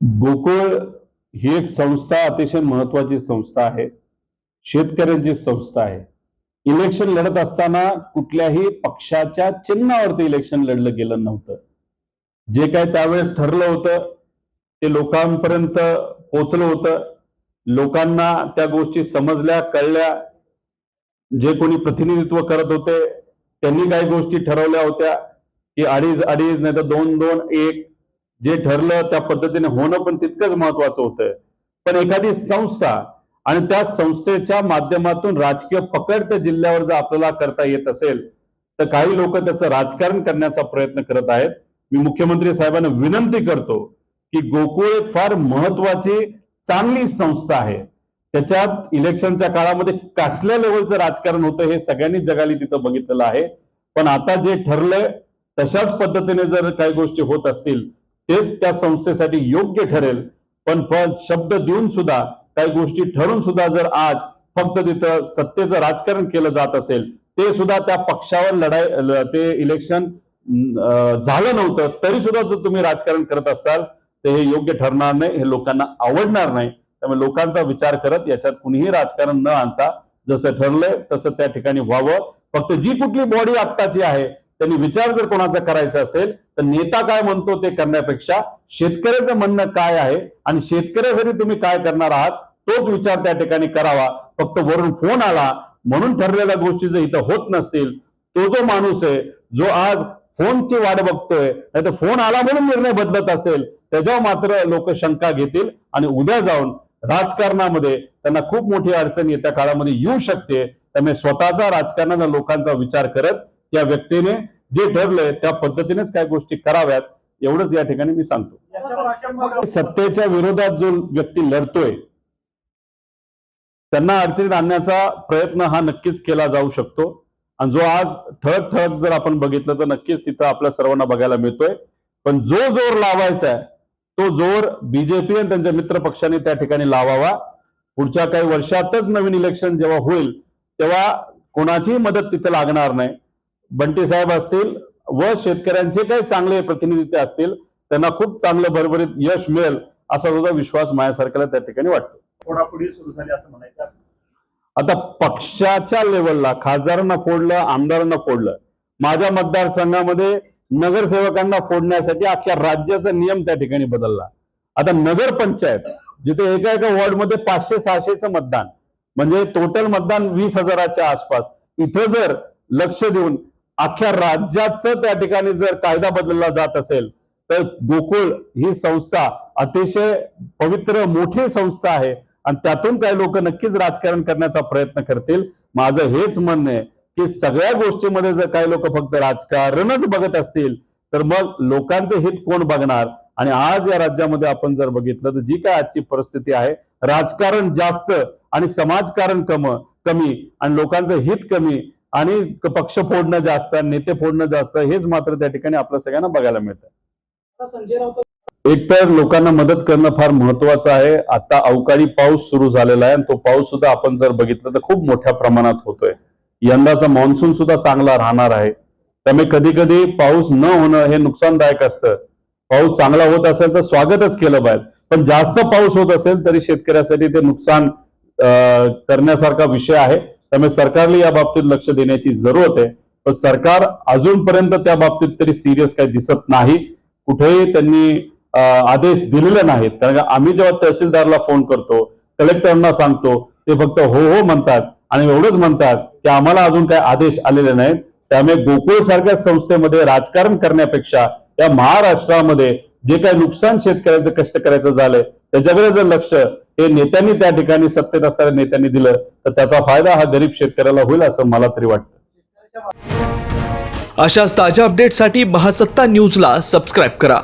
गोकुळ ही एक संस्था अतिशय महत्वाची संस्था आहे. शेतकऱ्यांची संस्था आहे. इलेक्शन लढत असताना कुठल्याही पक्षाच्या चिन्हावरती इलेक्शन लढलं गेलं नव्हतं. जे काय त्यावेळेस ठरलं होतं ते लोकांपर्यंत पोचलं होतं. लोकांना त्या गोष्टी समजल्या कळल्या. जे कोणी प्रतिनिधित्व करत होते त्यांनी काही गोष्टी ठरवल्या होत्या. की अडीच अडीच नाही तर दोन दोन एक जे ठरलं त्या पद्धतीने होणं पण तितकंच महत्वाचं होतं पण एखादी संस्था आणि त्या संस्थेच्या माध्यमातून राजकीय पकड त्या जिल्ह्यावर जर आपल्याला करता येत असेल तर काही लोक त्याचं राजकारण करण्याचा प्रयत्न करत आहेत. मी मुख्यमंत्री साहेबांना विनंती करतो की गोकुळ एक फार महत्वाची चांगली संस्था आहे. त्याच्यात इलेक्शनच्या काळामध्ये कसल्या लेवलचं राजकारण होतं हे सगळ्यांनी जगाली तिथं बघितलेलं आहे. पण आता जे ठरलंय तशाच पद्धतीने जर काही गोष्टी होत असतील तेच त्या संस्थेसाठी योग्य ठरेल. पण पण शब्द देऊन सुद्धा काही गोष्टी ठरून सुद्धा जर आज फक्त तिथं सत्तेचं राजकारण केलं जात असेल ते सुद्धा त्या पक्षावर लढाई ते इलेक्शन झालं नव्हतं तरी सुद्धा जर तुम्ही राजकारण करत असाल तर हे योग्य ठरणार नाही हे लोकांना आवडणार नाही. त्यामुळे लोकांचा विचार करत याच्यात कुणीही राजकारण न आणता जसं ठरलंय तसं त्या ठिकाणी व्हावं. फक्त जी कुठली बॉडी आत्ताची आहे त्यांनी विचार जर कोणाचा करायचा असेल तर नेता काय म्हणतो ते करण्यापेक्षा शेतकऱ्याचं म्हणणं काय आहे आणि शेतकऱ्यासाठी तुम्ही काय करणार आहात तोच विचार त्या ठिकाणी करावा. फक्त वरून फोन आला म्हणून ठरलेल्या गोष्टी जर इथं होत नसतील. तो जो माणूस आहे जो आज फोनची वाट बघतोय नाही तर फोन आला म्हणून निर्णय बदलत असेल त्याच्यावर मात्र लोक शंका घेतील आणि उद्या जाऊन राजकारणामध्ये त्यांना खूप मोठी अडचण येत्या काळामध्ये येऊ शकते. त्यामुळे स्वतःचा राजकारणाचा लोकांचा विचार करत त्या व्यक्तीने जे ठरलंय त्या पद्धतीनेच काय गोष्टी कराव्यात एवढंच या ठिकाणी मी सांगतो. सत्तेच्या विरोधात जो व्यक्ती लढतोय त्यांना अडचणीत आणण्याचा प्रयत्न हा नक्कीच केला जाऊ शकतो. आणि जो आज ठळक ठळक जर आपण बघितलं तर नक्कीच तिथं आपल्या सर्वांना बघायला मिळतोय. पण जो जोर लावायचा आहे तो जोर बीजेपी आणि त्यांच्या मित्र पक्षाने त्या ठिकाणी लावावा. पुढच्या काही वर्षातच नवीन इलेक्शन जेव्हा होईल तेव्हा कोणाचीही मदत तिथे लागणार नाही. बंटी साहेब असतील व शेतकऱ्यांचे काही चांगले प्रतिनिधी असतील त्यांना खूप चांगलं भरभरीत यश मिळेल असा सुद्धा विश्वास माझ्यासारख्याला त्या ठिकाणी वाटतो. सुरू झाली असं म्हणायचं आता पक्षाच्या लेवलला खासदारांना फोडलं आमदारांना फोडलं माझ्या मतदारसंघामध्ये नगरसेवकांना फोडण्यासाठी अख्ख्या राज्याचा नियम त्या ठिकाणी बदलला. आता नगर पंचायत जिथे एका एका वॉर्डमध्ये पाचशे सहाशेचं मतदान म्हणजे टोटल मतदान वीस हजाराच्या आसपास इथं जर लक्ष देऊन अख्ख्या राज्याचं त्या ठिकाणी जर कायदा बदलला जात असेल तर गोकुळ ही संस्था अतिशय पवित्र मोठी संस्था आहे. आणि त्यातून काही लोक नक्कीच राजकारण करण्याचा प्रयत्न करतील. माझं हेच म्हणणं आहे की सगळ्या गोष्टीमध्ये जर काही लोक फक्त राजकारणच बघत असतील तर मग लोकांचं हित कोण बघणार? आणि आज या राज्यामध्ये आपण जर बघितलं तर जी काय आजची परिस्थिती आहे राजकारण जास्त आणि समाजकारण कम कमी आणि लोकांचं हित कमी आणि पक्ष फोडणं जास्त नेते फोडणं जास्त हेच मात्र त्या ठिकाणी आपल्या सगळ्यांना बघायला मिळतं एक तर लोकांना मदत करणं फार महत्वाचं आहे. आता अवकाळी पाऊस सुरू झालेला आहे आणि तो पाऊस सुद्धा आपण जर बघितलं तर खूप मोठ्या प्रमाणात होतोय. यंदाचा मान्सून सुद्धा चांगला राहणार आहे. त्यामुळे कधी कधी पाऊस न होणं हे नुकसानदायक असतं. पाऊस चांगला होत असेल तर स्वागतच केलं पाहिजे. पण जास्त पाऊस होत असेल तरी शेतकऱ्यासाठी ते नुकसान करण्यासारखा विषय आहे. त्यामुळे सरकारला या बाबतीत लक्ष देण्याची जरूरत आहे. पण सरकार अजूनपर्यंत त्या बाबतीत तरी सिरियस काही दिसत नाही. कुठेही त्यांनी आदेश दिलेले नाहीत. कारण का आम्ही जेव्हा तहसीलदारला फोन करतो कलेक्टरना सांगतो ते फक्त हो हो म्हणतात. आणि एवढंच म्हणतात की आम्हाला अजून काही आदेश आलेले नाहीत. त्यामुळे गोकुळ सारख्या संस्थेमध्ये राजकारण करण्यापेक्षा या महाराष्ट्रामध्ये जे काही नुकसान शेतकऱ्यांचं कष्ट करायचं झालंय त्याच्याकडे जर लक्ष हे नेत्यांनी त्या ठिकाणी सत्तेत असणाऱ्या नेत्यांनी दिलं तर त्याचा फायदा हा गरीब शेतकऱ्याला होईल असं मला तरी वाटतं. अशाच ताज्या अपडेटसाठी महासत्ता न्यूजला सबस्क्राईब करा.